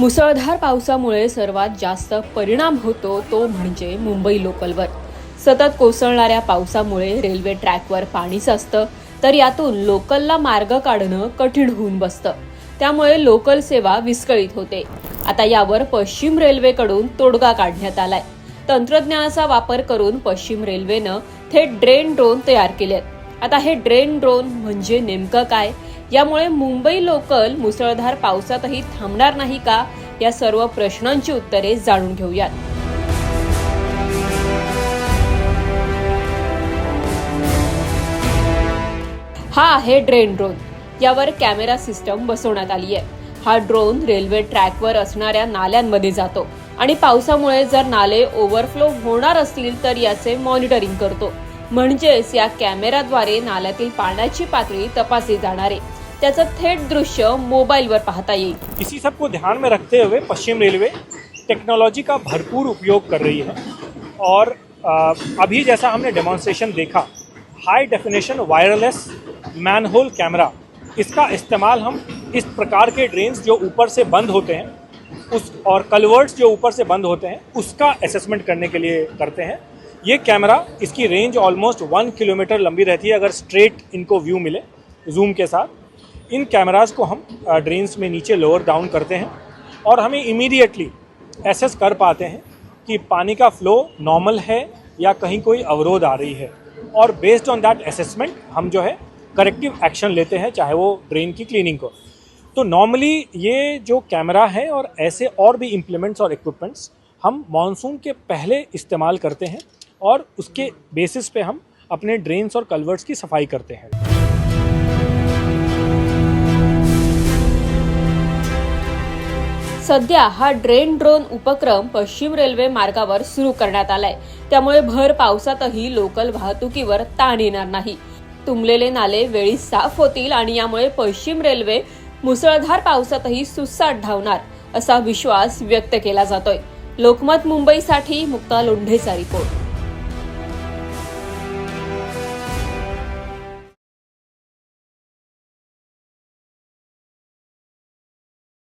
मुसळधार पावसामुळे सर्वात जास्त परिणाम होतो तो म्हणजे मुंबई लोकलवर. सतत कोसळणाऱ्या पावसामुळे रेल्वे ट्रॅकवर पाणी साचतं तर यातून लोकलला मार्ग काढणं कठीण होऊन बसतं. त्यामुळे लोकल सेवा विस्कळीत होते. आता यावर पश्चिम रेल्वेकडून तोडगा काढण्यात आलाय. तंत्रज्ञानाचा वापर करून पश्चिम रेल्वेनं थेट ड्रेन ड्रोन तयार केलेत. आता हे ड्रेन ड्रोन म्हणजे नेमकं काय? यामुळे मुंबई लोकल मुसळधार पावसातही थांबणार नाही का? या सर्व प्रश्नांची उत्तरे जाणून घेऊयात. हा आहे ड्रेन ड्रोन. यावर कॅमेरा सिस्टम बसवण्यात आली आहे हा ड्रोन रेल्वे ट्रॅकवर असणाऱ्या नाल्यांमध्ये जातो आणि पावसामुळे जर नाले ओव्हरफ्लो होणार असतील तर याचे मॉनिटरिंग करतो. म्हणजेच या कॅमेराद्वारे नाल्यातील पाण्याची पातळी तपासली जाणार आहे. त्याचं थेट दृश्य मोबाईलवर पाहता येईल. इसी सबको ध्यान में रखते हुए पश्चिम रेलवे टेक्नोलॉजी का भरपूर उपयोग कर रही है। और अभी जैसा हमने डेमोन्स्ट्रेशन देखा high definition wireless manhole camera इसका इस्तेमाल हम इस प्रकार के ड्रेन्स जो ऊपर से बंद होते हैं, उस, और कलवर्ट्स जो ऊपर से बंद होते हैं, उसका असेसमेंट करने के लिए करते हैं। ये कैमरा इसकी रेंज ऑलमोस्ट वन किलोमीटर लंबी रहती है, अगर स्ट्रेट इनको व्यू मिले जूम के साथ। इन कैमरास को हम ड्रेन्स में नीचे लोअर डाउन करते हैं और हमें इमीडिएटली एसेस कर पाते हैं कि पानी का फ्लो नॉर्मल है या कहीं कोई अवरोध आ रही है। और बेस्ड ऑन दैट असेसमेंट हम जो है करेक्टिव एक्शन लेते हैं, चाहे वो ड्रेन की क्लीनिंग को। तो नॉर्मली ये जो कैमरा है और ऐसे और भी इम्प्लीमेंट्स और इक्विपमेंट्स हम मानसून के पहले इस्तेमाल करते हैं और उसके बेसिस पे हम अपने ड्रेन्स और कलवर्ट्स की सफ़ाई करते हैं। सध्या हा ड्रेन ड्रोन उपक्रम पश्चिम रेल्वे मार्गावर सुरू करण्यात आलाय. त्यामुळे भर पावसातही लोकल वाहतुकीवर ताण येणार नाही. तुंबलेले नाले वेळी साफ होतील आणि यामुळे पश्चिम रेल्वे मुसळधार पावसातही सुसाट धावणार असा विश्वास व्यक्त केला जातोय. लोकमत मुंबईसाठी मुक्ता लोंढेचा रिपोर्ट.